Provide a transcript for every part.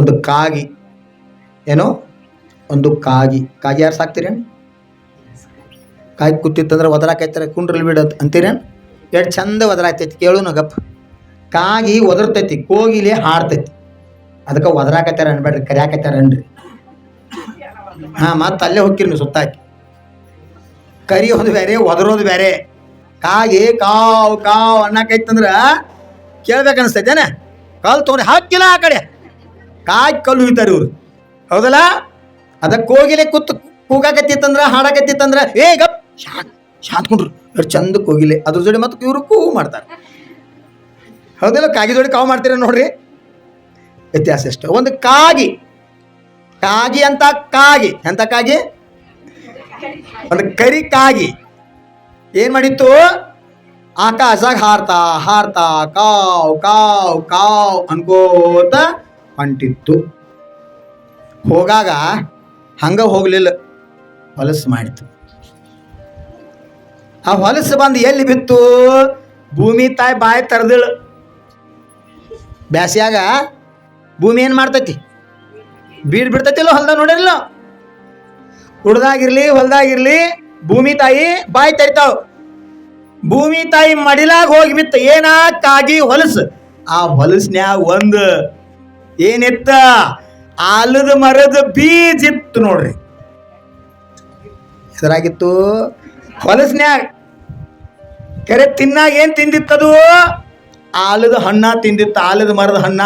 ಒಂದು ಕಾಗಿ, ಏನೋ ಒಂದು ಕಾಗಿ. ಕಾಗಿ ಯಾರು ಸಾಕ್ತೀರೇನು ಕಾಯಿ ಕೂತಿತ್ತಂದ್ರೆ ಒದರಾಕೈತಾರೆ ಕುಂಡ್ರಲ್ಲಿ ಬಿಡೋದು ಅಂತೀರೇನು? ಎಷ್ಟು ಚಂದ ಒದರಾಗ್ತೈತಿ ಕೇಳು ಗಪ್. ಕಾಗಿ ಒದರ್ತೈತಿ, ಕೋಗಿಲೆ ಹಾಡ್ತೈತಿ ಅದಕ್ಕೆ ಒದರಾಕತ್ತಾರ ಅನ್ಬೇಡ್ರಿ ಕರ್ಯಾಕತ್ತಾರ ಅನ್ರಿ. ಹಾಂ, ಮತ್ತೆ ಅಲ್ಲೇ ಹೋಗ್ತೀರಿ ನೀವು ಸುತ್ತಾಕಿ. ಕರಿಯೋದು ಬೇರೆ, ಒದರೋದು ಬೇರೆ. ಕಾಗಿ ಕಾವ್ ಕಾವ್ ಅನ್ನಕೈತಂದ್ರ ಕೇಳ್ಬೇಕು ಅನಿಸ್ತೈತೇನ ಕಾಲು ತೊಗೊಂಡು ಹಾಕಿಲ್ಲ ಆ ಕಡೆ. ಕಾಯಿ ಕಲ್ಲು ಹುಯ್ತಾರೆ ಇವ್ರು. ಹೌದಲ್ಲ? ಅದಕ್ಕೆ ಕೋಗಿಲೆ ಕೂತು ಕೂಗಾಕತ್ತಿತ್ತಂದ್ರೆ, ಹಾಡಾಕತ್ತಿತ್ತಂದ್ರೆ, ಏ ಗಪ್, ಶಾಂತ್ ಶಾಂತ್ ಕುಂಡ್ರು. ಇವ್ರು ಚಂದ ಕೋಗಿಲೆ ಅದ್ರ ಜೋಡಿ ಮತ್ತೆ ಇವರು ಕೂ ಮಾಡ್ತಾರೆ. ಹೌದಲ್ಲ? ಕಾಗಿ ಜೋಡಿ ಕಾವು ಮಾಡ್ತೀರ ನೋಡ್ರಿ. ವ್ಯತ್ಯಾಸ ಎಷ್ಟು. ಒಂದು ಕಾಗಿ. ಕಾಗಿ ಅಂತ ಕಾಗಿ. ಎಂತ ಕಾಗಿ? ಒಂದು ಕರಿ ಕಾಗಿ. ಏನ್ ಮಾಡಿತ್ತು? ಆಕಾಶ ಹಾರ್ತಾ ಹಾರ್ತಾ, ಕಾವ್ ಕಾವ್ ಕಾವ್ ಅನ್ಕೋತ ಹೊಂಟಿತ್ತು ಹೋಗಾಗ ಹಂಗ ಹೋಗಲಿಲ್ಲ. ಹೊಲಸು ಮಾಡಿತು. ಆ ಹೊಲಸು ಬಂದು ಎಲ್ಲಿ ಬಿತ್ತು? ಭೂಮಿ ತಾಯಿ ಬಾಯಿ ತೆರೆದಳು. ಬ್ಯಾಸ್ಯಾಗ ಭೂಮಿ ಏನು ಮಾಡ್ತೈತಿ? ಬೀಡ್ ಬಿಡ್ತೈತಿಲ್ಲ ಹೊಲ್ದಾಗ ನೋಡಿರಲ್ಲ ಹುಡ್ದಾಗಿರ್ಲಿ ಹೊಲ್ದಾಗಿರ್ಲಿ ಭೂಮಿ ತಾಯಿ ಬಾಯಿ ತರಿತಾವ. ಭೂಮಿ ತಾಯಿ ಮಡಿಲಾಗ ಹೋಗಿ ಬಿತ್ತು. ಏನ ಕಾಗಿ ಹೊಲಸು? ಆ ಹೊಲಸ್ನ್ಯಾಗ ಒಂದು ಏನಿತ್ತ? ಆಲದ ಮರದ ಬೀಜ ಇತ್ತು ನೋಡ್ರಿ. ಹೆಸರಾಗಿತ್ತು ಹೊಲಸ್ನ್ಯಾಗ ಕರೆ ತಿನ್ನಾಗ ಏನ್ ತಿಂದಿತ್ತದು ಆಲದ ಹಣ್ಣ ತಿಂದಿತ್ತು, ಆಲದ ಮರದ ಹಣ್ಣ.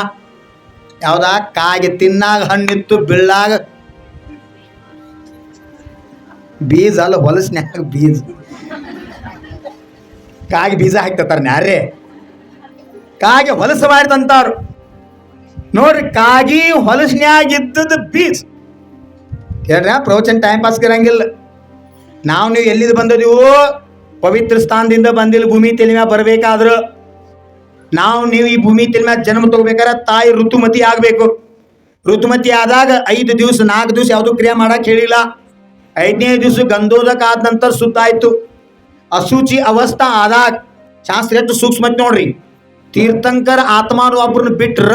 ಯಾವ್ದ? ಕಾಗಿ ತಿನ್ನಾಗ ಹಣ್ಣಿತ್ತು, ಬಿಳ್ಳಾಗ. ಬೀಜ ಅಲ್ಲ, ಹೊಲಸ್ನ್ಯಾಗ ಬೀಜ. ಕಾಗಿ ಬೀಜ ಹಾಕ್ತಾರ ಯಾರೇ ಕಾಗೆ ಹೊಲಸು ಮಾಡಿದಂತಾರು ನೋಡ್ರಿ ಕಾಗಿ ಹೊಲಸ್ನ್ಯಾಗ ಬೀಸ್ ಹೇಳ್ರ ಪ್ರವಚನ ಟೈಮ್ ಪಾಸ್ ಇರಂಗಿಲ್ಲ ನಾವು ನೀವು ಎಲ್ಲಿದ್ದು ಬಂದದೀವು, ಪವಿತ್ರ ಸ್ಥಾನದಿಂದ ಬಂದಿಲ್ಲ ಭೂಮಿ ತೆಲಿ ಬರಬೇಕಾದ್ರು. ನಾವು ನೀವು ಈ ಭೂಮಿ ತೆಲಿಮ್ಯಾಗ ಜನ್ಮ ತಗೋಬೇಕಾದ್ರೆ ತಾಯಿ ಋತುಮತಿ ಆಗಬೇಕು. ಋತುಮತಿ ಆದಾಗ ಐದು ದಿವಸ, ನಾಲ್ಕು ದಿವಸ ಯಾವುದು ಕ್ರಿಯೆ ಮಾಡಕ್ಕೆ ಹೇಳಿಲ್ಲ. ಐದನೇ ದಿವಸ ಗಂಧೋದಕ ಆದ ನಂತರ ಸುತ್ತಾಯ್ತು. ಅಶುಚಿ ಅವಸ್ಥಾ ಆದಾಗ, ಶಾಸ್ತ್ರ ಎಷ್ಟು ಸೂಕ್ಷ್ಮ ನೋಡ್ರಿ. ತೀರ್ಥಂಕರ ಆತ್ಮಾನು ಒಬ್ಬರನ್ನ ಬಿಟ್ರ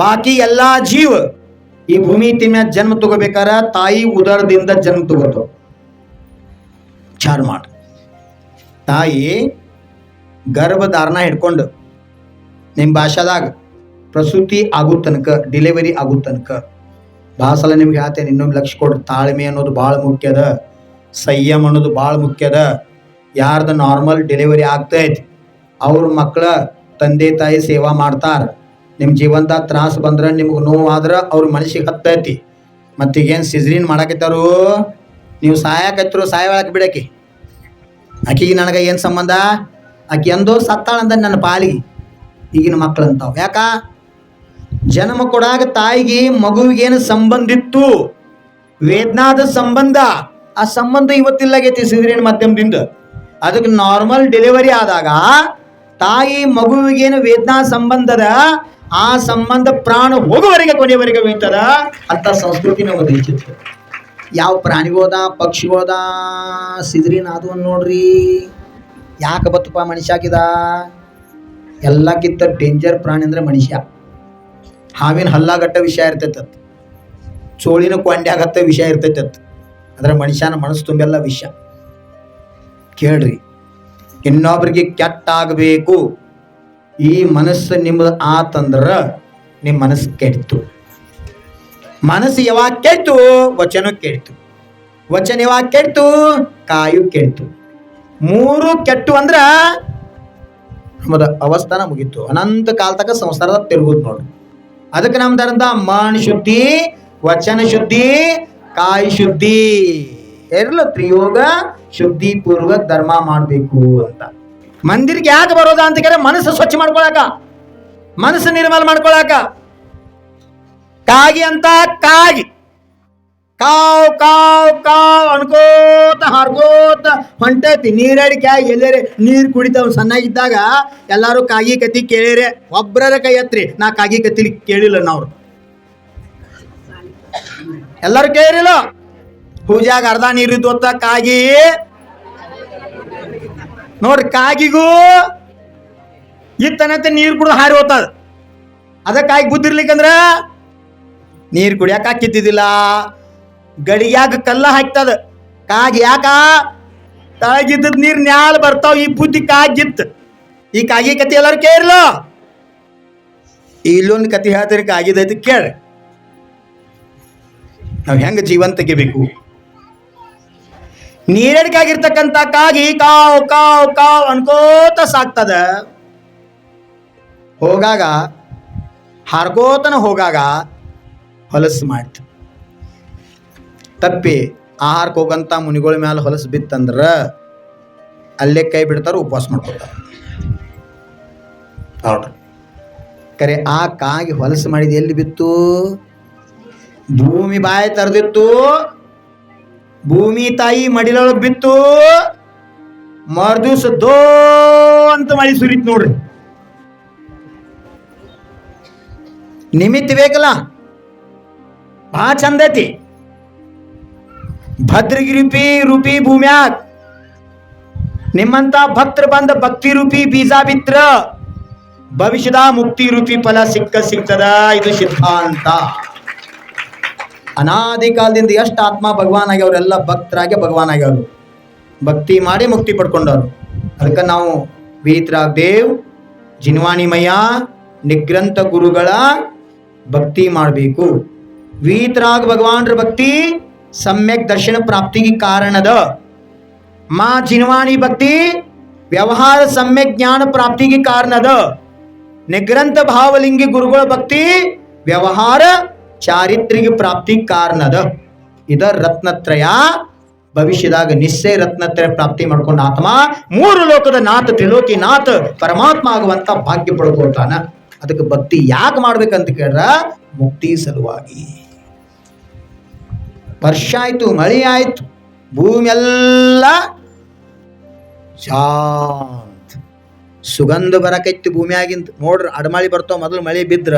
ಬಾಕಿ ಎಲ್ಲಾ ಜೀವ ಈ ಭೂಮಿ ತಿಮ್ಮ ಜನ್ಮ ತಗೋಬೇಕಾರ ತಾಯಿ ಉದರದಿಂದ ಜನ್ಮ ತಗೋತು. ಚಾರ್ ಮಾಡಿ ತಾಯಿ ಗರ್ಭಧಾರಣ ಹಿಡ್ಕೊಂಡು ನಿಮ್ಮ ಭಾಷಾದಾಗ ಪ್ರಸೂತಿ ಆಗೋ ತನಕ, ಡಿಲಿವರಿ ಆಗೋ ತನಕ ಭಾಳ ಸಲ ನಿಮ್ಗೆ ಹೇಳ್ತೇನೆ, ಇನ್ನೊಂದು ಲಕ್ಷ ಕೊಡ್ರಿ ತಾಳ್ಮೆ ಅನ್ನೋದು ಭಾಳ ಮುಖ್ಯದ ಸಂಯಮ ಅನ್ನೋದು ಭಾಳ ಮುಖ್ಯದ ಯಾರ್ದ ನಾರ್ಮಲ್ ಡೆಲಿವರಿ ಆಗ್ತೈತಿ, ಅವ್ರ ಮಕ್ಕಳ ತಂದೆ ತಾಯಿ ಸೇವಾ ಮಾಡ್ತಾರ. ನಿಮ್ಮ ಜೀವನದಾಗ ತ್ರಾಸ ಬಂದ್ರೆ ನಿಮ್ಗೆ ಆದ್ರೆ ಅವ್ರ ಮನಸ್ಸಿಗೆ ಹತ್ತೈತಿ. ಮತ್ತೀಗೇನು ಸಿಜ್ರಿನ್ ಮಾಡಕತ್ತಾರು? ನೀವು ಸಾಯಕತ್ತರು ಸಾಯವಾಳಕ್ಕೆ ಬಿಡಕಿ. ಆಕಿಗೆ ನನಗೆ ಏನು ಸಂಬಂಧ? ಆಕೆ ಎಂದೋ ಸತ್ತಾಳಂದ ನನ್ನ ಪಾಲಿಗೆ. ಈಗಿನ ಮಕ್ಕಳು ಅಂತಾವ. ಯಾಕ? ಜನ್ಮ ಕೊಡಾಗ ತಾಯಿಗೆ ಮಗುವಿಗೇನು ಸಂಬಂಧ ಇತ್ತು? ವೇದನಾದ ಸಂಬಂಧ. ಆ ಸಂಬಂಧ ಇವತ್ತಿಲ್ಲಾಗೈತಿ ಸಿದ್ರೇನ್ ಮಾಧ್ಯಮದಿಂದ. ಅದಕ್ಕೆ ನಾರ್ಮಲ್ ಡೆಲಿವರಿ ಆದಾಗ ತಾಯಿ ಮಗುವಿಗೇನು ವೇದನಾ ಸಂಬಂಧದ? ಆ ಸಂಬಂಧ ಪ್ರಾಣ ಹೋಗುವವರೆಗೆ, ಕೊನೆಯವರೆಗೆ ಬೀಳ್ತದ? ಅಂತ ಸಂಸ್ಕೃತಿ ನಾವು ದೇಶಿತ್ತು ಯಾವ ಪ್ರಾಣಿಗೋದ ಪಕ್ಷಿಗೋದ ಸಿದ್ರಿನ ಅದು ಅಂದ್ ನೋಡ್ರಿ. ಯಾಕೆ ಬತ್ತಪ್ಪ ಮನುಷ್ಯಾಕಿದ ಎಲ್ಲಕ್ಕಿಂತ ಡೇಂಜರ್ ಪ್ರಾಣಿ ಅಂದ್ರೆ ಮನುಷ್ಯ. ಹಾವಿನ ಹಲ್ಲಾಗಟ್ಟ ವಿಷಯ ಇರ್ತೈತೆ ಚೋಳಿನ ಕೊಂಡ್ಯಾಗತ್ತ ವಿಷಯ ಇರ್ತೈತೆ ಅಂದ್ರೆ ಮನುಷ್ಯನ ಮನಸ್ಸು ತುಂಬೆಲ್ಲ ವಿಷಯ. ಕೇಳ್ರಿ, ಇನ್ನೊಬ್ರಿಗೆ ಕೆಟ್ಟಾಗಬೇಕು. ಈ ಮನಸ್ಸು ನಿಮ್ಮದು ಆತಂದ್ರ ನಿಮ್ಮ ಮನಸ್ಸು ಕೆಡ್ತು. ಮನಸ್ಸು ಯಾವಾಗ ಕೆಡ್ತು? ವಚನ ಕೆಡ್ತು. ವಚನ ಯಾವಾಗ ಕೆಡ್ತು? ಕಾಯು ಕೆಡ್ತು. ಮೂರು ಕೆಟ್ಟು ಅಂದ್ರ ನಮ್ಮದ ಅವಸ್ಥಾನ ಮುಗೀತು. ಅನಂತ ಕಾಲ ತನಕ ಸಂಸಾರದ ತಿರುಗುದು ನೋಡ್ರಿ ಅದಕ್ಕೆ ನಮ್ದಾರಂತ ಮನ್ ಶುದ್ಧಿ, ವಚನ ಶುದ್ಧಿ, ಕಾಯಿ ಶುದ್ಧಿ. ಎರಡು ತ್ರಿಯೋಗ ಶುದ್ಧಿ ಪೂರ್ವಕ ಧರ್ಮ ಮಾಡಬೇಕು ಅಂತ. ಮಂದಿರಕ್ಕೆ ಯಾಕೆ ಬರೋದ ಅಂತ ಕೇಳಿದ್ರೆ ಮನಸ್ಸು ಸ್ವಚ್ಛ ಮಾಡ್ಕೊಳಕ, ಮನಸ್ಸು ನಿರ್ಮಲ ಮಾಡ್ಕೊಳಕ. ಕಾಗಿ ಅಂತ ಕಾಗಿ. ಕಾವ್ ಕಾವ್ ಕಾವ್ ಅನ್ಕೋತ, ಹರ್ಕೋತ ಹೊಂಟೈತಿ. ನೀರಡಿ ಕ್ಯಾ ಎಲ್ಲೇರಿ ನೀರು ಕುಡಿತಾವ್ ಸಣ್ಣಾಗಿದ್ದಾಗ ಎಲ್ಲಾರು ಕಾಗಿ ಕತಿ ಕೇಳಿರೆ ಒಬ್ಬರ ಕೈ ಎತ್ರಿ, ನಾ ಕಾಗಿ ಕತಿ ಕೇಳಿಲ್ಲ ನಾವ್ರು. ಎಲ್ಲರೂ ಕೇಳಿಲ್ಲ ಪೂಜಾಗ ಅರ್ಧ ನೀರಿದ್ದು ಅಂತ ಕಾಗಿ ನೋಡ್ರಿ ಕಾಗಿಗೂ ಇತ್ತನಂತೆ ನೀರು ಕುಡಿದು ಹಾರಿ ಹೋಗ್ತದ. ಅದಕ್ಕಾಗಿ ಬುದ್ಧಿರ್ಲಿಕ್ಕಂದ್ರ ನೀರು ಕುಡಿಯಾಕ ಹಾಕಿದ್ದಿದ್ದಿಲ್ಲ ಗಡಿಯಾಗ ಕಲ್ಲ ಹಾಕ್ತದ. ಕಾಗಿ ಯಾಕ? ತಳಗಿದ್ದ ನೀರ್ ನ್ಯಾಲ್ ಬರ್ತಾವ, ಈ ಬುದ್ಧಿ ಕಾಗಿತ್ತು. ಈ ಕಾಗಿ ಕತಿ ಎಲ್ಲಾರು ಕೇರ್ಲೋ? ಇಲ್ಲೊಂದು ಕತಿ ಹೇಳ್ತೀರಿ ಕಾಗಿದೈತಿ ಕೇಳ್ರಿ. ನಾವು ಹೆಂಗ ಜೀವನ ತೆಗಿಬೇಕು? ನೀರಡಿಕಾಗಿರ್ತಕ್ಕಂಥ ಕಾಗಿ ಕಾವ್ ಕಾವ್ ಕಾವ್ ಅನ್ಕೋತ ಸಾಕ್ತದ. ಹೋಗಾಗ, ಹಾರ್ಕೋತನ ಹೋಗಾಗ ಹೊಲಸು ಮಾಡ್ತ. ತಪ್ಪಿ ಆಹಾರಕ್ಕೆ ಹೋಗಂತ ಮುನಿಗಳ ಮ್ಯಾಲ ಹೊಲಸು ಬಿತ್ತಂದ್ರ ಅಲ್ಲೇ ಕೈ ಬಿಡ್ತಾರ, ಉಪವಾಸ ಮಾಡ್ಕೊತಾರ. ಕರೆ ಆ ಕಾಗಿ ಹೊಲಸು ಮಾಡಿದ ಎಲ್ಲಿ ಬಿತ್ತು? ಭೂಮಿ ಬಾಯಿ ತರದಿತ್ತು. ಭೂಮಿ ತಾಯಿ ಮಡಿಲೊಳಗೆ ಬಿತ್ತು ಮರ್ದಿವ್ಸ ದೋ ಅಂತ ಮಳಿ ಸುರಿತ್ ನೋಡ್ರಿ. ನಿಮಿತ್ತ ಬೇಕಲ್ಲ? ಬಾ ಚಂದ ಐತಿ. ಭದ್ರಗಿರಿಪಿ ರೂಪಿ ಭೂಮ್ಯಾಗ. ನಿಮ್ಮಂತ ಭಕ್ತರ ಬಂದ ಭಕ್ತಿ ರೂಪಿ ಬೀಜ ಬಿತ್ರ. ಭವಿಷ್ಯದ ಮುಕ್ತಿ ರೂಪಿ ಫಲ ಸಿಕ್ಕ ಸಿಗ್ತದ, ಇದು ಸಿದ್ಧಾಂತ. ಅನಾದಿ ಕಾಲದಿಂದ ಎಷ್ಟು ಆತ್ಮ ಭಗವಾನ್ ಆಗ್ಯವ್ರೆಲ್ಲ ಭಕ್ತರಾಗೆ ಭಗವಾನ್ ಆಗ್ಯವ್ರು. ಭಕ್ತಿ ಮಾಡಿ ಮುಕ್ತಿ ಪಡ್ಕೊಂಡವ್ರು. ಅದಕ್ಕೆ ನಾವು ವೀತರಾಗ್ ದೇವ್, ಜಿನ್ವಾಣಿಮಯ, ನಿಗ್ರಂಥ ಗುರುಗಳ ಭಕ್ತಿ ಮಾಡಬೇಕು. ವೀತರಾಗ್ ಭಗವಾನ್ರ ಭಕ್ತಿ ಸಮ್ಯಕ್ ದರ್ಶನ ಪ್ರಾಪ್ತಿಗೆ ಕಾರಣದ. ಮಾ ಜಿನ್ವಾಣಿ ಭಕ್ತಿ ವ್ಯವಹಾರ ಸಮ್ಯಕ್ ಜ್ಞಾನ ಪ್ರಾಪ್ತಿಗೆ ಕಾರಣದ. ನಿಗ್ರಂಥ ಭಾವಲಿಂಗಿ ಗುರುಗಳ ಭಕ್ತಿ ವ್ಯವಹಾರ ಚಾರಿತ್ರಿಕ ಪ್ರಾಪ್ತಿ ಕಾರಣದ ಇದ ರತ್ನತ್ರಯ ಭವಿಷ್ಯದಾಗ ನಿಶ್ಚಯ ರತ್ನತ್ರಯ ಪ್ರಾಪ್ತಿ ಮಾಡ್ಕೊಂಡ ಆತ್ಮ ಮೂರು ಲೋಕದ ನಾಥ, ತ್ರಿಲೋಕಿ ನಾಥ, ಪರಮಾತ್ಮ ಆಗುವಂತ ಭಾಗ್ಯ ಪಡ್ಕೊಳ್ತಾನ. ಅದಕ್ಕೆ ಭಕ್ತಿ ಯಾಕೆ ಮಾಡ್ಬೇಕಂತ ಕೇಳ್ರ, ಮುಕ್ತಿ ಸಲುವಾಗಿ. ವರ್ಷ ಆಯ್ತು, ಮಳೆ ಆಯ್ತು ಭೂಮಿ ಎಲ್ಲ ಶಾಂತ. ಸುಗಂಧ ಬರಕೈತಿ ಭೂಮಿಯಾಗಿಂದ. ನೋಡ್ರಿ ಅಡಮಳಿ ಬರ್ತಾವ, ಮೊದಲು ಮಳೆ ಬಿದ್ರ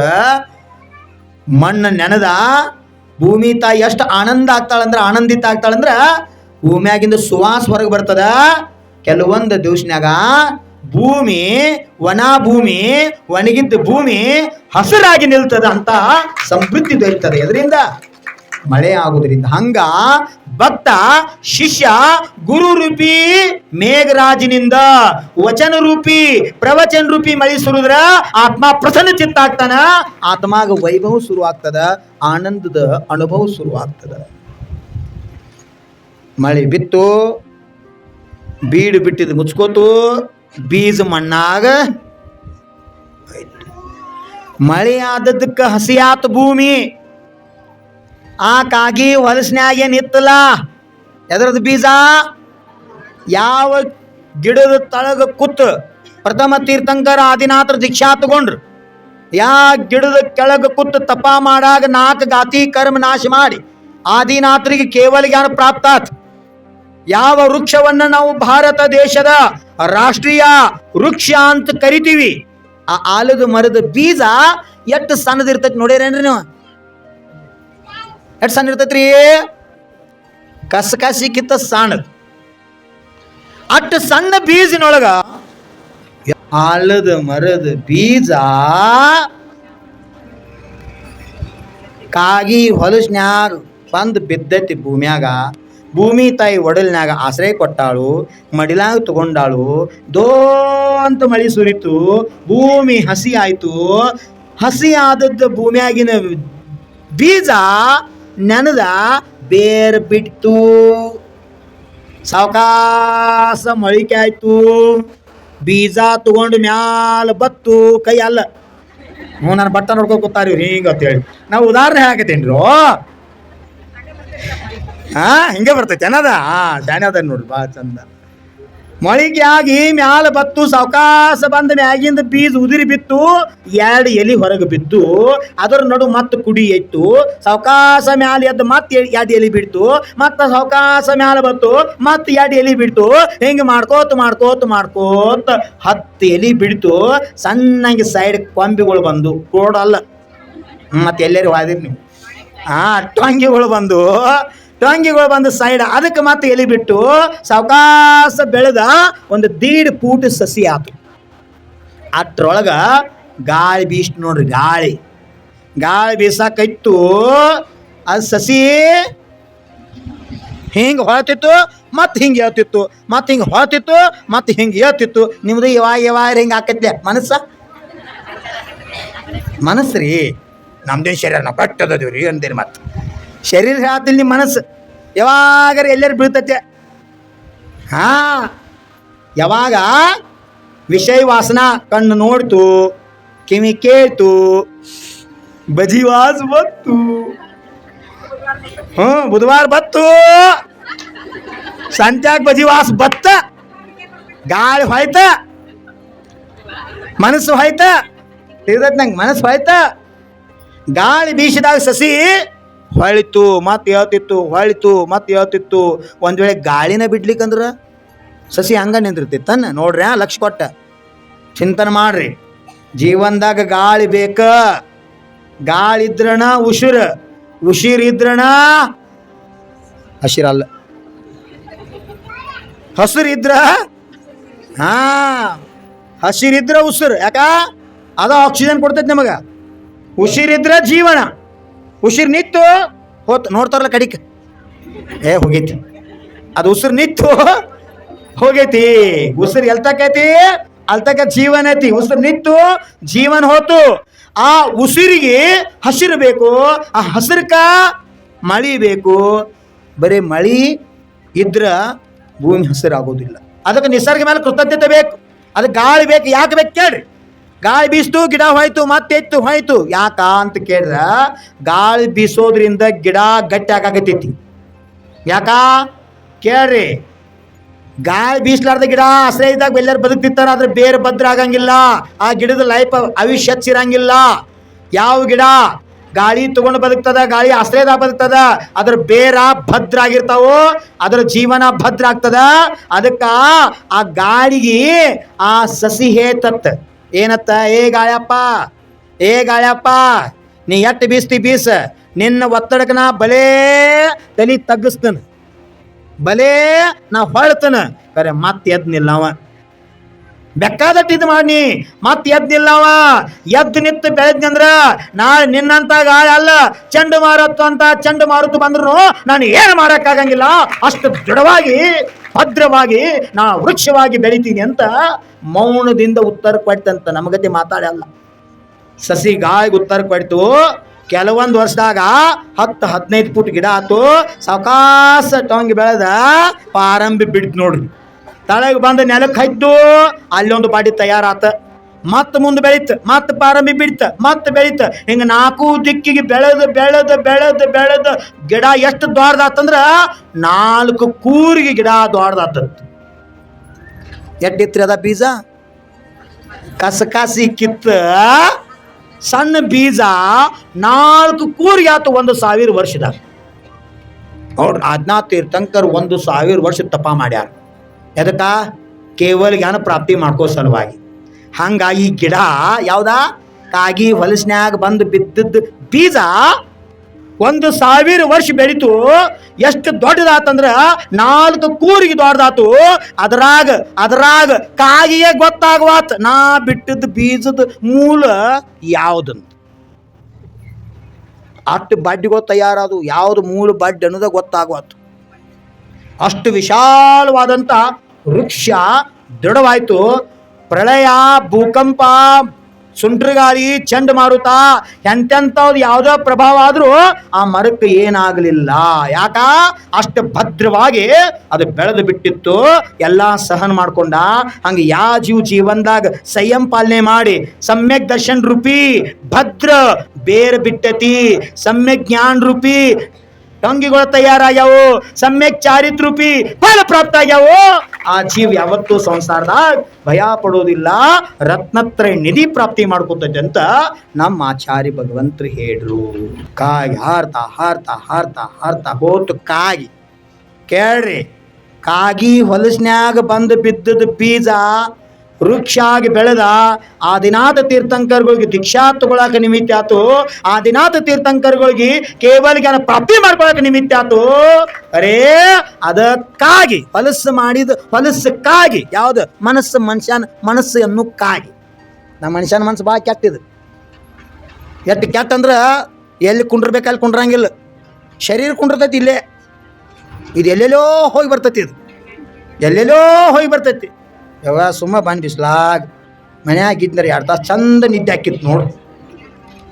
ಮಣ್ಣು ನೆನೆದ ಭೂಮಿ ತಾಯಿ ಎಷ್ಟು ಆನಂದ ಆಗ್ತಾಳಂದ್ರ, ಆನಂದಿತ ಆಗ್ತಾಳಂದ್ರ ಭೂಮಿಯಾಗಿಂದ ಸುವಾಸ ಹೊರಗೆ ಬರ್ತದ. ಕೆಲವೊಂದು ದಿವಸನಾಗ ಭೂಮಿ, ವನ ಭೂಮಿ, ಒಣಗಿದ್ದ ಭೂಮಿ ಹಸಿರಾಗಿ ನಿಲ್ತದ ಅಂತ ಸಮೃದ್ಧಿ ದೊರೀತದೆ. ಇದರಿಂದ ಮಳೆ ಆಗುವುದರಿಂದ. ಹಂಗ ಭಕ್ತ, ಶಿಷ್ಯ ಗುರು ರೂಪಿ ಮೇಘರಾಜನಿಂದ ವಚನ ರೂಪಿ ಪ್ರವಚನ ರೂಪಿ ಮಳೆ ಸುರಿದ್ರ ಆತ್ಮ ಪ್ರಸನ್ನ ಚಿತ್ತ ಆಗ್ತಾನ. ಆತ್ಮಾಗ ವೈಭವ ಶುರು ಆಗ್ತದ ಆನಂದದ ಅನುಭವ ಶುರು ಮಳೆ ಬಿತ್ತು, ಬೀಡು ಬಿಟ್ಟಿದ್ದು ಮುಚ್ಕೋತು, ಬೀಜ ಮಣ್ಣಾಗ. ಮಳೆ ಆದದ್ದಕ್ಕೆ ಹಸಿಯಾತ ಭೂಮಿ. ಆ ಕಾಗಿ ಹೊಲಸ್ನ್ಯಾಗ ನಿತ್ತಲ್ಲ ಎದ್ರದ್ದು ಬೀಜ? ಯಾವ ಗಿಡದ ತಳಗ ಕೂತು ಪ್ರಥಮ ತೀರ್ಥಂಕರ ಆದಿನಾಥರ ದೀಕ್ಷಾ ತಗೊಂಡ್ರು. ಯಾ ಗಿಡದ ಕೆಳಗ ಕೂತು ತಪ ಮಾಡಾಗ ನಾಲ್ಕು ಗಾತಿ ಕರ್ಮ ನಾಶ ಮಾಡಿ ಆದಿನಾಥರಿಗೆ ಕೇವಲ ಜ್ಞಾನ ಪ್ರಾಪ್ತ ಯಾವ ವೃಕ್ಷವನ್ನ ನಾವು ಭಾರತ ದೇಶದ ರಾಷ್ಟ್ರೀಯ ವೃಕ್ಷ ಅಂತ ಕರಿತೀವಿ. ಆ ಆಲದ ಮರದ ಬೀಜ ಎಷ್ಟು ಸಣ್ಣದಿರ್ತೈತಿ ನೋಡ್ಯಾರೇನ್ರಿ ನೀವು? ಎಷ್ಟು ಸಣ್ಣ ಇರ್ತೈತ್ರಿ? ಕಸಕಸಿಕ್ಕಿಂತ ಸಣ್ಣದು. ಅಷ್ಟು ಸಣ್ಣ ಬೀಜಿನೊಳಗ ಆಲದ ಮರದ ಬೀಜ ಕಾಗಿ ಹೊಲಸ್ನ್ಯಾಗ ಬಂದು ಬಿದ್ದತಿ ಭೂಮ್ಯಾಗ. ಭೂಮಿ ತಾಯಿ ಒಡಲ್ನ್ಯಾಗ ಆಶ್ರಯ ಕೊಟ್ಟಾಳು, ಮಡಿಲಾಗ ತಗೊಂಡಾಳು ದೋ ಅಂತ ಮಳಿ ಸುರಿತು, ಭೂಮಿ ಹಸಿ ಆಯಿತು. ಹಸಿ ಆದದ್ದು ಭೂಮಿಯಾಗಿನ ಬೀಜ ನೆನದ ಬೇರ್ ಬಿಡ್ತು. ಸಾವಕಾಸ ಮಳಿಕೆ ಆಯ್ತು. ಬೀಜ ತಗೊಂಡು ಮ್ಯಾಲ ಬತ್ತು, ಕೈ ಅಲ್ಲ. ಹ್ಞೂ, ನಾನು ಬಟ್ಟ ನೋಡ್ಕೊ ಕೂತಾರಿ ಹಿಂಗ ಅಂತೇಳಿ ನಾವು ಉದಾಹರಣೆ ಹಾಕತ್ತೇನ್ರಿ ಹಾ, ಹಿಂಗೆ ಬರ್ತೈತೆ ಏನದ? ಹಾ ಶಾನೆ ಅದ ನೋಡ್ರಿ ಭಾಳ ಚಂದ. ಮಳಿಗೆ ಆಗಿ ಮ್ಯಾಲ ಬತ್ತು, ಸಾವಕಾಸ ಬಂದ ಮ್ಯಾಗಿಂದ ಬೀಜ ಉದಿರಿ ಬಿತ್ತು, ಎರಡು ಎಲಿ ಹೊರಗೆ ಬಿದ್ದು ಅದರ ನಡು ಮತ್ತೆ ಕುಡಿ ಎತ್ತು ಸಾವಕಾಸ ಮ್ಯಾಲ ಎದ್ದು ಮತ್ತೆ ಎರಡು ಎಲಿ ಬಿಡ್ತು, ಮತ್ತೆ ಸಾವಕಾಸ ಮ್ಯಾಲ ಬತ್ತು, ಮತ್ತೆ ಎರಡು ಎಲಿ ಬಿಡ್ತು, ಹಿಂಗೆ ಮಾಡ್ಕೋತ ಮಾಡ್ಕೋತ ಮಾಡ್ಕೋತ ಹತ್ತು ಎಲಿ ಬಿಡ್ತು, ಸಣ್ಣಂಗೆ ಸೈಡ್ ಕೊಂಬಿಗಳು ಬಂದು, ಕೋಡಲ್ಲ. ಮತ್ತೆ ಎಲ್ಲರೂ ವಾದಿರಿ ನೀವು. ಆ, ಟೊಂಗಿಗಳು ಬಂದು ಟೊಂಗಿಗಳು ಬಂದು ಸೈಡ್, ಅದಕ್ಕೆ ಮತ್ತೆ ಎಲಿ ಬಿಟ್ಟು ಸಾವಕಾಸ ಬೆಳೆದ ಒಂದು ದೀಡ್ ಪೂಟ ಸಸಿ ಆತು. ಅಟ್ರೊಳಗ ಗಾಳಿ ಬೀಸ್ಟ್ ನೋಡ್ರಿ, ಗಾಳಿ. ಗಾಳಿ ಬೀಸಾಕೈತು ಅದು ಸಸಿ ಹಿಂಗೆ ಹೊಳತಿತ್ತು, ಮತ್ತು ಹಿಂಗೆ ಹೇಳ್ತಿತ್ತು ಮತ್ತು ಹಿಂಗೆ ಹೊಳತಿತ್ತು, ಮತ್ತು ಹಿಂಗೆ ಹೇಳ್ತಿತ್ತು ನಿಮ್ದು ಇವಾಗ ಇವಾಗ ಹಿಂಗೆ ಹಾಕೈತೆ ಮನಸ್ಸ? ಮನಸ್ಸು ರೀ, ನಮ್ದೇನು ಶರೀರ ನಾವು ಕಟ್ಟದ ರೀ ಅಂದಿರಿ ಮತ್ತೆ. ಶರೀರ ಹೇಳತ್ತಿಲ್ಲ ನಿಮ್ಮ ಮನಸ್ಸು. ಯಾವಾಗಾರ ಎಲ್ಲರೂ ಬೀಳ್ತೈತೆ. ಹಾ, ಯಾವಾಗ? ವಿಷಯ ವಾಸನ ಕಣ್ಣು ನೋಡ್ತು, ಕಿವಿ ಕೇಳ್ತು ಬಜಿ ವಾಸ ಬತ್ತು ಹ್ಞೂ, ಬುಧವಾರ ಬತ್ತು. ಸಂತ್ಯಾಗ ಬಜಿ ವಾಸ ಬತ್ತ. ಗಾಳಿ ಹೋಯ್ತ. ಮನಸ್ಸು ಹೋಯ್ತ. ತಿಳಿದೈತೆ ನಂಗೆ, ಮನಸ್ಸು ಹೋಯ್ತ. ಗಾಳಿ ಬೀಸಿದಾಗ ಸಸಿ ಹೊಳಿತು, ಮತ್ತು ಹೇಳ್ತಿತ್ತು ಹೊಳಿತು, ಮತ್ತು ಹೇಳ್ತಿತ್ತು ಒಂದು ವೇಳೆ ಗಾಳಿನ ಬಿಡ್ಲಿಕ್ಕಂದ್ರೆ ಸಸಿ ಹಂಗ ನಿಂದಿರ್ತಿತ್ತನ್ನ ನೋಡ್ರಿ, ಆ ಲಕ್ಷ ಕೊಟ್ಟ. ಚಿಂತನೆ ಮಾಡ್ರಿ. ಜೀವನದಾಗ ಗಾಳಿ ಬೇಕ. ಗಾಳಿ ಇದ್ರಣ ಉಸಿರು. ಉಸಿರು ಇದ್ರಣ ಹಸಿರಲ್ಲ. ಹಸಿರು ಇದ್ರ, ಹಾ ಹಸಿರಿದ್ರ ಉಸಿರು. ಯಾಕ? ಅದ ಆಕ್ಸಿಜನ್ ಕೊಡ್ತೈತಿ ನಮಗ. ಉಸಿರಿದ್ರ ಜೀವನ. ಉಸಿರು ನಿತ್ತು, ಹೋತ್, ನೋಡ್ತಾರಲ್ಲ ಕಡಿಕ್. ಏ, ಹೋಗೈತಿ. ಅದು ಉಸಿರು ನಿತ್ತು, ಹೋಗೈತಿ. ಉಸಿರು ಎಲ್ತಕೈತಿ? ಅಲ್ತಕ ಜೀವನ ಐತಿ. ಉಸಿರು ನಿತ್ತು, ಜೀವನ ಹೋತು. ಆ ಉಸಿರಿಗೆ ಹಸಿರು ಬೇಕು. ಆ ಹಸಿರ್ಕ ಮಳಿ ಬೇಕು. ಬರೀ ಮಳಿ ಇದ್ರ ಭೂಮಿ ಹಸಿರಾಗೋದಿಲ್ಲ. ಅದಕ್ಕೆ ನಿಸರ್ಗ ಮೇಲೆ ಕೃತಜ್ಞತೆ ಬೇಕು. ಅದಕ್ಕೆ ಗಾಳಿ ಬೇಕು. ಯಾಕೆ ಬೇಕು ಕೇಳ್ರಿ. ಗಾಳಿ ಬೀಸ್ತು ಗಿಡ ಹೋಯ್ತು, ಮತ್ತೆ ಎತ್ತು ಹೋಯ್ತು. ಯಾಕ ಅಂತ ಕೇಳಿದ್ರ, ಗಾಳಿ ಬೀಸೋದ್ರಿಂದ ಗಿಡ ಗಟ್ಟಿ ಯಾಕ? ಕೇಳ್ರಿ. ಗಾಳಿ ಬೀಸ್ಲಾರ್ದ ಗಿಡ ಆಶ್ರಯ ಇದ್ದಾಗ ಎಲ್ಲರೂ ಬದುಕ್ತಿರ್ತಾರ, ಆದ್ರೆ ಬೇರೆ ಭದ್ರ ಆಗಂಗಿಲ್ಲ. ಆ ಗಿಡದ ಲೈಫ್ ಅವಿಷ್ಯತ್ಸ್ ಇರಂಗಿಲ್ಲ. ಯಾವ ಗಿಡ? ಗಾಳಿ ತಗೊಂಡು ಬದುಕ್ತದ, ಗಾಳಿ ಆಶ್ರಯದಾಗ ಬದುಕ್ತದ, ಅದ್ರ ಬೇರ ಭದ್ರ ಆಗಿರ್ತಾವು, ಅದರ ಜೀವನ ಭದ್ರ ಆಗ್ತದ. ಅದಕ್ಕ ಆ ಗಾಳಿಗೆ ಆ ಸಸಿ ಹೇತತ್. ಏನತ್ತ? ಏ ಗಾಳ್ಯಪ್ಪ ಏ ಗಾಳ್ಯಪ್ಪ ನೀ ಎಟ್ಟು ಬೀಸ್ತಿ ಬೀಸ, ನಿನ್ನ ಒತ್ತಡಕ್ಕೆ ನಾ ಬಲೇ ತಲಿ ತಗ್ಗಿಸ್ತೇನೆ. ಬಲೇ ನಾ ಹೊಳ್ತನ ಕರೆ ಮತ್ತೆ ಎದ್ ನಿಲ್ಲವ ಬೆಕ್ಕಾದಟ್ಟು ಇದು ಮಾಡಿ. ಮತ್ತೆ ಎದ್ದಿಲ್ಲವ ಎದ್ದು ನಿಂತು ಬೆಳೆದ್ನಂದ್ರ ನಾಳೆ ನಿನ್ನಂತ ಗಾಳಿ ಅಲ್ಲ, ಚೆಂಡು ಮಾರತ್ತು ಅಂತ ಚೆಂಡು ಮಾರುತ್ತು ಬಂದ್ರು ನಾನು ಏನು ಮಾಡಕ್ಕಾಗಂಗಿಲ್ಲ. ಅಷ್ಟು ದೃಢವಾಗಿ, ಭದ್ರವಾಗಿ, ನಾ ವೃಕ್ಷವಾಗಿ ಬೆಳಿತೀನಿ ಅಂತ ಮೌನದಿಂದ ಉತ್ತರ ಕೊಟ್ಟಂತ ನಮಗತಿ ಮಾತಾಡಲ್ಲ. ಸಸಿ ಗಾಳಿಗೆ ಉತ್ತರ ಕೊಡ್ತು. ಕೆಲವೊಂದು ವರ್ಷದಾಗ ಹತ್ತು ಹದಿನೈದು ಫುಟ್ ಗಿಡ ಆತು. ಸಾವಕಾಸ ಟೊಂಗಿ ಬೆಳೆದ ಪಾರಂಭಿ ಬಿಡ್ತು ನೋಡ್ರಿ ತಳಗೆ ಬಂದು ನೆಲಕ್ಕೆ ಹೈತು ಅಲ್ಲೊಂದು ಬಾಡಿ ತಯಾರಾತ. ಮತ್ತೆ ಮುಂದೆ ಬೆಳೀತ, ಮತ್ತೆ ಪಾರಂಬಿ ಬಿಡ್ತ, ಮತ್ತೆ ಬೆಳೀತ. ಹಿಂಗೆ ನಾಲ್ಕು ದಿಕ್ಕಿಗೆ ಬೆಳೆದು ಬೆಳೆದು ಬೆಳೆದು ಬೆಳೆದು ಗಿಡ ಎಷ್ಟು ದೊಡ್ಡದಾತಂದ್ರೆ ನಾಲ್ಕು ಕೂರಿಗೆ ಗಿಡ ದೊಡ್ಡದಾತ ಎಡ್ಡಿತ್ರಿ ಅದ ಬೀಜ? ಕಸಕಾಸಿ ಕಿತ್ತ ಸಣ್ಣ ಬೀಜ ನಾಲ್ಕು ಕೂರಿಗೆ ಆತು ಒಂದು ಸಾವಿರ ವರ್ಷದಾಗ. ಅವ್ರು ಆಜ್ಞಾ ತೀರ್ಥಂಕರ್ ಒಂದು ಸಾವಿರ ವರ್ಷ ತಪ ಮಾಡ್ಯಾರ. ಎದಕ್ಕ? ಕೇವಲ ಜ್ಞಾನ ಪ್ರಾಪ್ತಿ ಮಾಡ್ಕೋ ಸಲುವಾಗಿ. ಹಂಗಾಗಿ ಗಿಡ ಯಾವ್ದ? ಕಾಗಿ ಹೊಲಸ್ನ್ಯಾಗ ಬಂದು ಬಿದ್ದದ್ದು ಬೀಜ ಒಂದು ಸಾವಿರ ವರ್ಷ ಬೆಳೀತು, ಎಷ್ಟು ದೊಡ್ಡದಾತಂದ್ರ ನಾಲ್ಕು ಕೂರಿಗೆ ದೊಡ್ಡದಾತು. ಅದ್ರಾಗ ಅದ್ರಾಗ ಕಾಗಿಯೇ ಗೊತ್ತಾಗುವಾತ್, ನಾ ಬಿಟ್ಟದ ಬೀಜದ ಮೂಲ ಯಾವುದಂತ ಅಷ್ಟು ಬಡ್ಡಿಗೋ ತಯಾರಾದು, ಯಾವ್ದು ಮೂಲ ಬಡ್ಡಿ ಅನ್ನೋದ ಗೊತ್ತಾಗವಾತು. ಅಷ್ಟು ವಿಶಾಲವಾದಂಥ ವೃಕ್ಷ ದೃಢವಾಯಿತು. ಪ್ರಳಯ, ಭೂಕಂಪ, ಸುಂಟ್ರಗಾಳಿ ಚಂಡಮಾರುತ ಎಂತೆಂಥವ್ದು ಯಾವುದೋ ಪ್ರಭಾವ ಆದರೂ ಆ ಮರಕ್ಕೆ ಏನಾಗಲಿಲ್ಲ. ಯಾಕ? ಅಷ್ಟು ಭದ್ರವಾಗಿ ಅದು ಬೆಳೆದು ಬಿಟ್ಟಿತ್ತು. ಎಲ್ಲ ಸಹನ ಮಾಡ್ಕೊಂಡ. ಹಂಗೆ ಯಾ ಜೀವ ಜೀವನದಾಗ ಸಂಯಂ ಪಾಲನೆ ಮಾಡಿ, ಸಮ್ಯಕ್ ದರ್ಶನ್ ರೂಪಿ ಭದ್ರ ಬೇರ್ ಬಿಟ್ಟತಿ, ಸಮ್ಯಕ್ ಜ್ಞಾನ ರೂಪಿ ಟೊಂಗಿಗಳು ತಯಾರಾಗ್ಯಾವು. ಸಮ್ಯಕ್ ಚಾರಿತ್ರೂಪಿ ಫಲ ಪ್ರಾಪ್ತ ಆಗ್ಯಾವು ಆ ಜೀವ ಯಾವತ್ತೂ ಸಂಸಾರದಾಗ ಭಯ ಪಡೋದಿಲ್ಲ ರತ್ನತ್ರಯ ನಿಧಿ ಪ್ರಾಪ್ತಿ ಮಾಡ್ಕೊತೈತೆ ಅಂತ ನಮ್ಮ ಆಚಾರ್ಯ ಭಗವಂತರು ಹೇಳ್ರು. ಕಾಗಿ ಹಾರ್ತಾ ಹಾರ್ತಾ ಹಾರ್ತಾ ಹಾರ್ತಾ ಹೋತು ಕಾಗಿ. ಕೇಳ್ರಿ, ಕಾಗಿ ಹೊಲಸ್ನ್ಯಾಗ ಬಂದು ಬಿದ್ದದ ಬೀಜ ವೃಕ್ಷ ಆಗಿ ಬೆಳೆದ ಆ ದಿನಾಥ ತೀರ್ಥಂಕರ್ಗಳಿಗೆ ದೀಕ್ಷಾ ತಗೊಳಕ ನಿಮಿತ್ತ ಆತು. ಆ ದಿನಾಥ ತೀರ್ಥಂಕರ್ಗಳಿಗೆ ಕೇವಲ ಜ್ಞಾನ ಪ್ರಾಪ್ತಿ ಮಾಡ್ಕೊಳಕ ನಿಮಿತ್ತ ಆತು. ಅರೇ, ಅದಕ್ಕಾಗಿ ಹೊಲಸು ಮಾಡಿದ ಹೊಲಸಕ್ಕಾಗಿ ಯಾವುದು? ಮನಸ್ಸು ಮನುಷ್ಯನ ಮನಸ್ಸು ಅನ್ನೋಕ್ಕಾಗಿ ನಮ್ಮ ಮನುಷ್ಯನ ಮನಸ್ಸು ಭಾಳ ಎಟ್ ಕೆಟ್ಟ ಅಂದ್ರೆ ಎಲ್ಲಿ ಕುಂಡ್ರಬೇಕು ಅಲ್ಲಿ ಕುಂಡ್ರಂಗಿಲ್ಲ. ಶರೀರ ಕುಂಡ್ರತೈತಿ ಇಲ್ಲೇ. ಇದು ಎಲ್ಲೆಲ್ಲೋ ಹೋಗಿ ಬರ್ತೈತಿ ಇದು. ಎಲ್ಲೆಲ್ಲೋ ಹೋಗಿ ಬರ್ತೈತಿ. ಯಾವ ಸುಮ್ಮ ಬಂದು ಬಿಸ್ಲಾಗ ಮನ್ಯಾಗ ಇದ್ದರೆ ಎರಡು ತಾಸು ಚಂದ ನಿದ್ದೆ ಹಾಕಿತ್ತು ನೋಡು.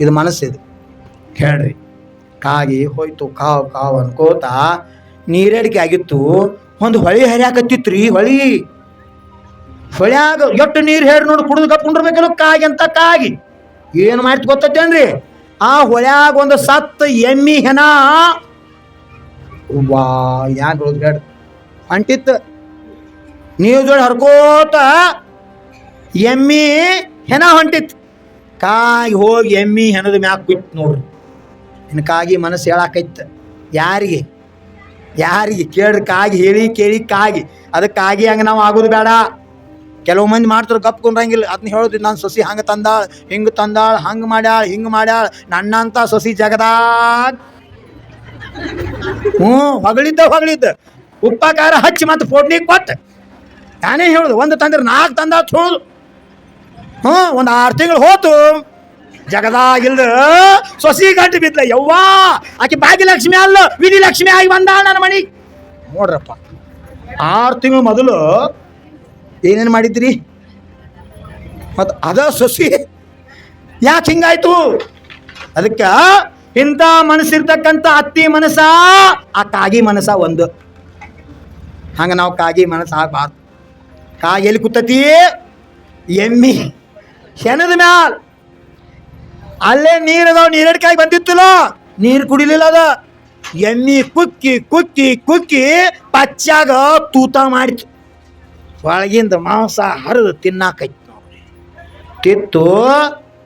ಇದು ಮನಸ್ಸಿದು. ಹೇಳ್ರಿ. ಕಾಗಿ ಹೋಯ್ತು, ಕಾವು ಕಾವು ಅನ್ಕೋತ ನೀರೇಡಿಕೆ ಆಗಿತ್ತು. ಒಂದು ಹೊಳಿ ಹರಿಯಾಕತ್ತಿತ್ತು ರೀ ಹೊಳಿ. ಹೊಳ್ಯಾಗ ಎಟ್ಟು ನೀರು ಹೇರಿ ನೋಡಿ, ಕುಡಿದು ಕಪ್ಕೊಂಡಿರ್ಬೇಕಲ್ಲ ಕಾಗಿ ಅಂತ ಕಾಗಿ. ಏನು ಮಾಡ್ತು ಗೊತ್ತೇನ್ರಿ ಆ ಹೊಳ್ಯಾಗ ಒಂದು ಸತ್ತ ಎಮ್ಮಿ ಹೆನಾ ವಾ, ಯಾಕೆ ಹೊಂಟಿತ್ತು ನೀವು ಜೋಡಿ ಹರ್ಕೋತ ಎಮ್ಮಿ ಹೆನ ಹೊಂಟಿತ್ತು ಕಾಗಿ ಹೋಗಿ ಎಮ್ಮಿ ಹೆನದ ಮ್ಯಾಕ್ ಬಿಟ್ಟು ನೋಡ್ರಿ. ಇನ್ನು ಕಾಗಿ ಮನಸ್ಸು ಹೇಳಾಕೈತ. ಯಾರಿಗೆ? ಯಾರಿಗೆ? ಕೇಳ್ರಿ ಕಾಗಿ, ಹೇಳಿ, ಕೇಳಿ ಕಾಗಿ. ಅದಕ್ಕೆ ಕಾಗಿ ಹಂಗೆ ನಾವು ಆಗೋದು ಬೇಡ. ಕೆಲವು ಮಂದಿ ಮಾಡ್ತಾರೆ ಗಪ್ ಕುಂದ್ರಂಗಿಲ್ಲ ಅದನ್ನ ಹೇಳೋದು, ನಾನು ಸೊಸಿ ಹಂಗೆ ತಂದಾಳ, ಹಿಂಗೆ ತಂದಾಳ, ಹಂಗೆ ಮಾಡ್ಯಾಳ, ಹಿಂಗೆ ಮಾಡ್ಯಾಳ ನನ್ನಂತ ಸೊಸಿ ಜಗದಾಗ. ಹ್ಞೂ, ಹೊಗಳಿದ್ದ ಹೊಗಳಿದ್ದ. ಉಪ್ಪ ಖಾರ ಹಚ್ಚಿ ಮತ್ತೆ ಫೋಟ್ನಿಗೆ ಕೊಟ್ಟು. ನಾನೇ ಹೇಳುದು, ಒಂದು ತಂದ್ರೆ ನಾಲ್ಕು ತಂದ ಹೇಳುದು. ಹ್ಞೂ, ಒಂದು ಆರು ತಿಂಗಳು ಹೋತು. ಜಗದಾಗಿಲ್ದ ಸೊಸಿ ಗಂಟು ಬಿದ್ದ ಯವ್ವಾ, ಆಕೆ ಭಾಗ್ಯಲಕ್ಷ್ಮಿ ಅಲ್ಲ ವಿಧಿ ಲಕ್ಷ್ಮಿ ಆಗಿ ಬಂದ ನನ್ನ ಮನೆಗೆ ನೋಡ್ರಪ್ಪ, ಆರು ತಿಂಗಳು ಮೊದಲು ಏನೇನು ಮಾಡಿದ್ರಿ? ಮತ್ತು ಅದ ಸೊಸಿ, ಯಾಕೆ ಹಿಂಗಾಯ್ತು? ಅದಕ್ಕೆ ಇಂಥ ಮನಸ್ಸಿರ್ತಕ್ಕಂಥ ಅತ್ತಿ ಮನಸ್ಸ, ಆ ಕಾಗಿ ಮನಸ್ಸ ಒಂದು. ಹಂಗೆ ನಾವು ಕಾಗಿ ಮನಸ್ಸು ಆಗ್ಬಾರ್ದು. ಕಾಗಿ ಎಲ್ಲಿ ಕೂತತಿ? ಎಮ್ಮಿ. ಹೆಣದ ಮ್ಯಾಲ. ಅಲ್ಲೇ ನೀರು ಅದಾವ ನೀರಡ್ಕಾಯಿ ಬಂದಿತ್ತಲ್ಲ? ನೀರು ಕುಡಿಲಿಲ್ಲ ಅದ. ಎಮ್ಮಿ ಕುಕ್ಕಿ ಕುಕ್ಕಿ ಕುಕ್ಕಿ ಪಚ್ಚಾಗ ತೂತ ಮಾಡಿತು ಒಳಗಿಂದ ಮಾಂಸ ಹರಿದು ತಿನ್ನಾಕೈತಿ ನೋಡಿ ತಿತ್ತು,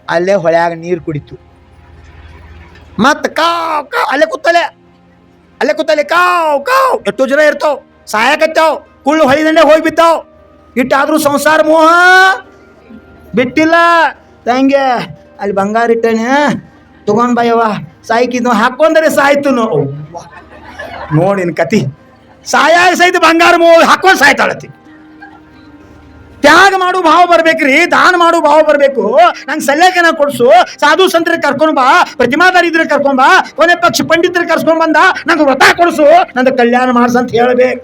ಅಲ್ಲೇ ಹೊಳ್ಯಾಗ ನೀರು ಕುಡಿತು. ಮತ್ತು ಕಾವ್ ಕಾವ್, ಅಲ್ಲೇ ಕೂತಲೆ ಅಲ್ಲೇ ಕೂತಲೆ ಕಾವ್ ಕಾವ್, ಎಷ್ಟೋ ಜನ ಇರ್ತಾವ. ಸಾಯಕತ್ತಾವ. ಕುಳ್ಳು ಹೊಳಿದಂಡೆ ಹೋಗಿ ಬಿದ್ದಾವ್ ಇಟ್ಟಾದ್ರೂ ಸಂಸಾರ ಮೋಹ ಬಿಟ್ಟಿಲ್ಲ. ತಂಗೆ, ಅಲ್ಲಿ ಬಂಗಾರ ಇಟ್ಟೇನೆ. ತಗೊಂಡ್ ಬಯವ ಸಾಯ್ಕಿದ್ನು, ಹಾಕೊಂಡರೆ ಸಾಯ್ತು ನೋಡಿನ ಕತಿ. ಸಾಯ ಸಹಿತ ಬಂಗಾರ ಮೋ ಹಾಕೊಂಡು ಸಾಯ್ತಾಳತಿ. ತ್ಯಾಗ ಮಾಡು, ಭಾವ ಬರ್ಬೇಕ್ರಿ, ದಾನ ಮಾಡು, ಭಾವ ಬರ್ಬೇಕು. ನಂಗೆ ಸಲ್ಲೇಖನ ಕೊಡ್ಸು, ಸಾಧು ಸಂತರ ಕರ್ಕೊಂಡ್ ಬಾ ಪ್ರತಿಮಾದಾರಿದ್ರೆ ಕರ್ಕೊಂಡ್ ಬಾ, ಕೊನೆ ಪಕ್ಷ ಪಂಡಿತರ ಕರ್ಸ್ಕೊಂಡ್ ಬಂದ, ನಂಗೆ ವ್ರತ ಕೊಡ್ಸು, ನಂದು ಕಲ್ಯಾಣ ಮಾಡ್ಸಂತ ಹೇಳ್ಬೇಕು.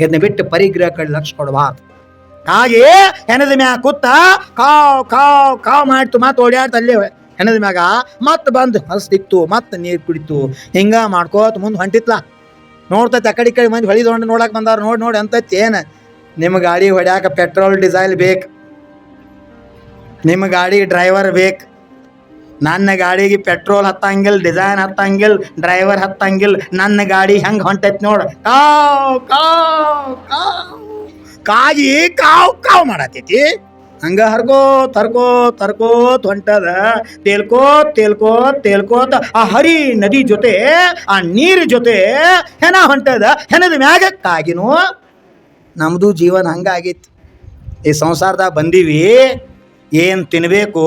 ಇದನ್ನ ಬಿಟ್ಟು ಪರಿಗ್ರಹ ಕಡೆ ಲಕ್ಷ ಕೊಡಬಾರ್ದು ಹಾಗೆ ಹೆಣದ ಮ್ಯಾಗ ಕೂತ ಕಾವ್ ಕಾವ್ ಕಾವ್ ಮಾಡ್ತು ಮತ್ತೆ ಓಡ್ಯಾಡ್ತು ಅಲ್ಲೇ ಹೆಣದ ಮ್ಯಾಗ. ಮತ್ತೆ ಬಂದು ಹಸ್ತಿತ್ತು ಮತ್ತೆ ನೀರು ಕುಡಿತು. ಹಿಂಗ ಮಾಡ್ಕೋತ ಮುಂದೆ ಹೊಂಟಿತ್ಲ. ನೋಡ್ತೈತೆ ಆ ಕಡೆ ಕಡೆ ಮಂದಿ ಹೊಳಿದೊಂಡು ನೋಡಕ್ ಬಂದಾರ. ನೋಡಿ ನೋಡಿ ಅಂತ ಏನು? ನಿಮ್ಮ ಗಾಡಿ ಹೊಡ್ಯಾಕ ಪೆಟ್ರೋಲ್ ಡೀಸೆಲ್ ಬೇಕು. ನಿಮ್ಮ ಗಾಡಿ ಡ್ರೈವರ್ ಬೇಕು. ನನ್ನ ಗಾಡಿಗೆ ಪೆಟ್ರೋಲ್ ಹತ್ತಂಗಿಲ್ಲ, ಡಿಸೈನ್ ಹತ್ತಂಗಿಲ್ಲ, ಡ್ರೈವರ್ ಹತ್ತಂಗಿಲ್ಲ, ನನ್ನ ಗಾಡಿ ಹೆಂಗೆ ಹೊಂಟೈತಿ ನೋಡು. ಕಾವ್ ಕಾವ್ ಕಾವ್. ಕಾಗಿ ಕಾವ್ ಕಾವ್ ಮಾಡತೈತಿ ಹಂಗ ಹರ್ಕೋ ತರ್ಕೋ ತರ್ಕೋತ್ ಹೊಂಟದ ತೇಲ್ಕೋ ತೇಲ್ಕೋ ತೇಲ್ಕೋತ ಆ ಹರಿ ನದಿ ಜೊತೆ, ಆ ನೀರು ಜೊತೆ ಹೆನ ಹೊಂಟದ. ಹೆನದ ಮ್ಯಾಗ ಕಾಗಿನೂ ನಮ್ಮದು ಜೀವನ ಹಂಗಾಗಿತ್ತು ಈ ಸಂಸಾರದಾಗ ಬಂದೀವಿ, ಏನು ತಿನ್ನಬೇಕು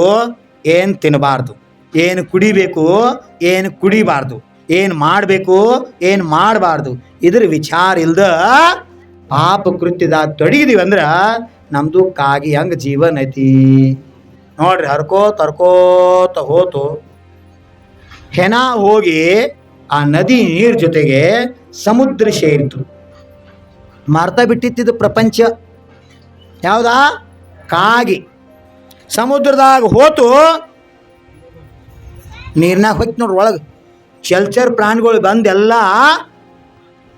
ಏನು ತಿನ್ನಬಾರ್ದು? ಏನು ಕುಡಿಬೇಕು? ಏನು ಕುಡಿಬಾರ್ದು? ಏನು ಮಾಡಬೇಕು? ಏನು ಮಾಡಬಾರ್ದು? ಇದ್ರ ವಿಚಾರ ಇಲ್ದ ಪಾಪ ಕೃತ್ಯದ ತೊಡಗಿದೀವಿ ಅಂದ್ರೆ ನಮ್ದು ಕಾಗಿ ಹಂಗೆ ಜೀವನ ಐತಿ. ನೋಡ್ರಿ ಹರ್ಕೋತ ಹರ್ಕೋತ ಹೋತು. ಹೆಣ ಹೋಗಿ ಆ ನದಿ ನೀರ್ ಜೊತೆಗೆ ಸಮುದ್ರ ಸೇರಿತು. ಮರ್ತ ಬಿಟ್ಟಿತ್ತಿದ್ದು ಪ್ರಪಂಚ. ಯಾವುದಾ? ಕಾಗಿ. ಸಮುದ್ರದಾಗ ಹೋತು, ನೀರಿನಾಗ ಹೋಯ್ತು ನೋಡ್ರಿ ಒಳಗೆ. ಚಲ್ಚರ್ ಪ್ರಾಣಿಗಳು ಬಂದೆಲ್ಲ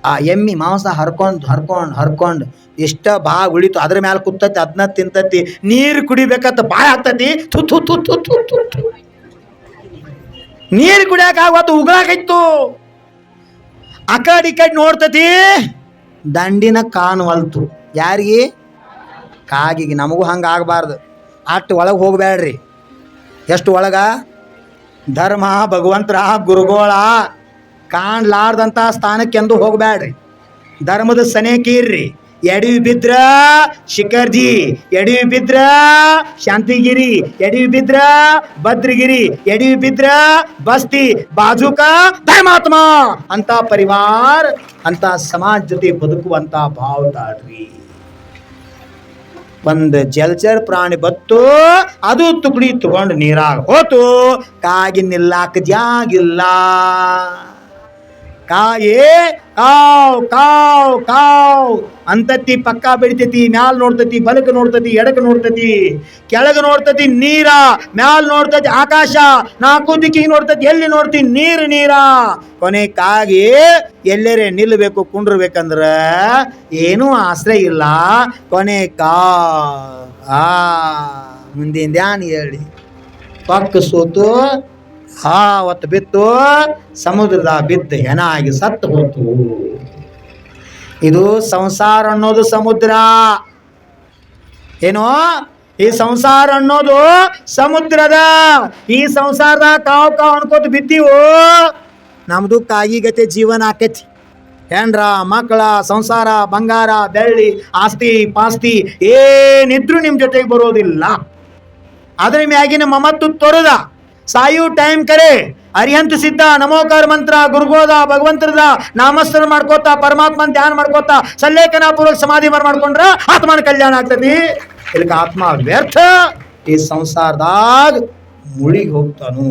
ಆ ಎಮ್ಮಿ ಮಾಂಸ ಹರ್ಕೊಂಡು ಹರ್ಕೊಂಡು ಹರ್ಕೊಂಡು ಇಷ್ಟ ಭಾಗ ಉಳಿತು, ಅದ್ರ ಮ್ಯಾಲೆ ಕುತ್ತತಿ ಅದನ್ನ ತಿಂತತಿ, ನೀರು ಕುಡಿಬೇಕಂತ ಬಾಯ್ ಆಗ್ತತಿ ಥು ಥು ಥು. ನೀರು ಕುಡಿಯಾಕ ಆವತ್ತು ಉಗುಳಾಕೈತು ಆ ಕಡೆ ನೋಡ್ತತಿ, ದಂಡಿನ ಕಾಣವಲ್ತು ಯಾರಿಗೆ? ಕಾಗಿಗೆ. ನಮಗೂ ಹಂಗೆ ಆಗಬಾರ್ದು. ಅಷ್ಟು ಒಳಗೆ ಹೋಗಬೇಡ್ರಿ ಎಷ್ಟು ಒಳಗ? ಧರ್ಮ, ಭಗವಂತರ, ಗುರುಗೋಳ ಕಾಣ್ಲಾರ್ದಂಥ ಸ್ಥಾನಕ್ಕೆಂದು ಹೋಗಬೇಡ್ರಿ ಧರ್ಮದ ಸನೇಕೀರ್ರಿ ಎಡವಿ ಬಿದ್ರ ಶಿಖರ್ಜಿ, ಎಡವಿ ಬಿದ್ರ ಶಾಂತಿಗಿರಿ, ಎಡವಿ ಬಿದ್ರ ಭದ್ರಗಿರಿ, ಎಡವಿ ಬಿದ್ರ ಬಸ್ತಿ, ಬಾಜುಕ ಧರ್ಮಾತ್ಮ. ಅಂತ ಪರಿವಾರ, ಅಂತ ಸಮಾಜ ಜೊತೆ ಬದುಕುವಂತ ಭಾವ ತಾಳ್ರಿ ಒಂದು ಜಲಚರ ಪ್ರಾಣಿ ಬತ್ತು ಅದು ತುಕಡಿ ತಗೊಂಡು ನೀರಾಗ ಹೋತು. ಕಾಗಿ ನಿಲ್ಲಾಕ ಕಾಯೇ ಕಾವ್ ಕಾವ್ ಕಾವ್. ಅಂತತಿ ಪಕ್ಕ ಬೆಳಿತೈತಿ ಮ್ಯಾಲ್ ನೋಡ್ತತಿ, ಬಲಕ್ ನೋಡ್ತತಿ, ಎಡಕ್ ನೋಡ್ತತಿ. ಕೆಳಗೆ ನೋಡ್ತತಿ ನೀರ, ಮ್ಯಾಲ್ ನೋಡ್ತತಿ ಆಕಾಶ. ನಾಲ್ಕು ದಿಕ್ಕಿಗೆ ನೋಡ್ತತಿ, ಎಲ್ಲಿ ನೋಡ್ತಿ? ನೀರು, ನೀರ. ಕೊನೆ ಕಾಗಿ ಎಲ್ಲೆರೆ ನಿಲ್ಲಬೇಕು ಕುಂಡ್ರಬೇಕಂದ್ರ ಏನೂ ಆಶ್ರಯ ಇಲ್ಲ. ಕೊನೆ ಕಾ ಆ, ಮುಂದಿನ ಧ್ಯಾನ ಹೇಳಿ. ಪಕ್ಕ ಸೋತು ಆ ಬಿತ್ತು, ಸಮುದ್ರದ ಬಿದ್ದು ಏನಾಗಿ ಸತ್ತು ಹೋತು ಇದು ಸಂಸಾರ ಅನ್ನೋದು ಸಮುದ್ರ. ಏನು? ಈ ಸಂಸಾರ ಅನ್ನೋದು ಸಮುದ್ರದ. ಈ ಸಂಸಾರದ ಕಾವ್ ಕಾವ್ ಅನ್ಕೋತ ಬಿದ್ದೀವು? ನಮ್ದು ಕಾಯಿಗತೆ ಜೀವನ ಆಕೈತಿ. ಹೆಂಡ್ರ ಮಕ್ಕಳ, ಸಂಸಾರ, ಬಂಗಾರ, ಬೆಳ್ಳಿ, ಆಸ್ತಿ, ಪಾಸ್ತಿ, ಏನಿದ್ರೂ ನಿಮ್ಮ ಜೊತೆಗೆ ಬರೋದಿಲ್ಲ. ಅದ್ರ ಮ್ಯಾಗಿನ ಮಮತ್ತು ತೊರೆದ. ಸಾಯು ಟೈಮ್ ಕರೆ. ಅರಿಹಂತ ಸಿದ್ಧ, ನಮೋಕಾರ ಮಂತ್ರ, ಗುರುಗೋದ, ಭಗವಂತರದ ನಾಮಸ್ಮರಣ ಮಾಡ್ಕೋತ, ಪರಮಾತ್ಮನ ಧ್ಯಾನ ಮಾಡ್ಕೋತ ಸಲ್ಲೇಖನ ಪೂರ್ವಕ ಸಮಾಧಿ ಮಾಡ್ ಮಾಡ್ಕೊಂಡ್ರ ಆತ್ಮನ ಕಲ್ಯಾಣ ಆಗ್ತತಿ. ಇದಕ್ಕೆ ಆತ್ಮ ವ್ಯರ್ಥ, ಈ ಸಂಸಾರದಾಗ ಮುಳಿಗೆ ಹೋಗ್ತಾನು.